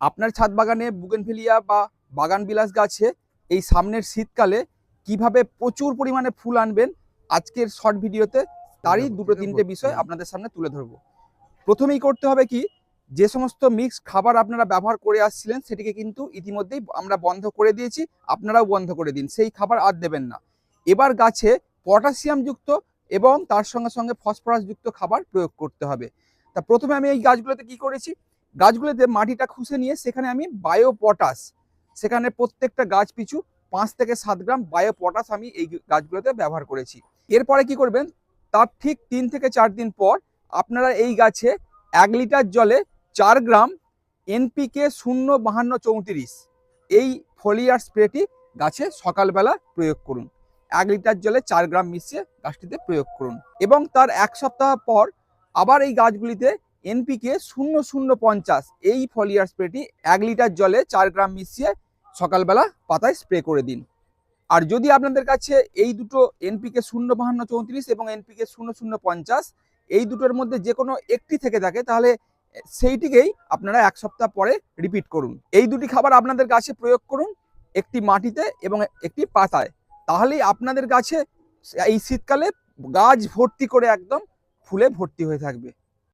আপনার ছাদ বাগানে বুগেনভেলিয়া বা বাগান বিলাস গাছে এই সামনের শীতকালে কীভাবে প্রচুর পরিমাণে ফুল আনবেন আজকের শর্ট ভিডিওতে তারই দুটো তিনটে বিষয় আপনাদের সামনে তুলে ধরবো। প্রথমেই করতে হবে কি যে সমস্ত মিক্স খাবার আপনারা ব্যবহার করে আসছিলেন সেটিকে কিন্তু ইতিমধ্যেই আমরা বন্ধ করে দিয়েছি আপনারাও বন্ধ করে দিন সেই খাবার আর দেবেন না। এবার গাছে পটাশিয়ামযুক্ত এবং তার সঙ্গে সঙ্গে ফসফরাসযুক্ত খাবার প্রয়োগ করতে হবে। তা প্রথমে আমি এই গাছগুলোতে কি করেছি গাছগুলোতে মাটিটা খুঁজে নিয়ে সেখানে আমি বায়ো পটাশ সেখানে প্রত্যেকটা গাছ পিছু পাঁচ থেকে সাত গ্রাম বায়ো পটাশ আমি এই গাছগুলোতে ব্যবহার করেছি। এরপরে কি করবেন? তার ঠিক তিন থেকে চার দিন পর আপনারা এই গাছে এক লিটার জলে চার গ্রাম এনপিকে শূন্য বাহান্ন চৌত্রিশ এই ফলিয়ার স্প্রেটি গাছে সকালবেলা প্রয়োগ করুন। এক লিটার জলে চার গ্রাম মিশিয়ে গাছটিতে প্রয়োগ করুন। এবং তার এক সপ্তাহ পর আবার এই গাছগুলিতে এনপিকে শূন্য শূন্য পঞ্চাশ। এই ফলিয়ার স্প্রেটি এক লিটার জলে চার গ্রাম মিশিয়ে সকালবেলা পাতায় স্প্রে করে দিন। আর যদি আপনাদের কাছে এই দুটো এনপিকে শূন্য বাহান্ন চৌত্রিশ এবং এনপিকে শূন্য শূন্য পঞ্চাশ, এই দুটোর মধ্যে যে কোনো একটি থেকে থাকে, তাহলে সেইটিকেই আপনারা এক সপ্তাহ পরে রিপিট করুন। এই দুটি খাবার আপনাদের গাছে প্রয়োগ করুন একটি মাটিতে এবং একটি পাতায়। তাহলেই আপনাদের গাছে এই শীতকালে গাছ ভর্তি করে একদম ফুলে ভর্তি হয়ে থাকবে।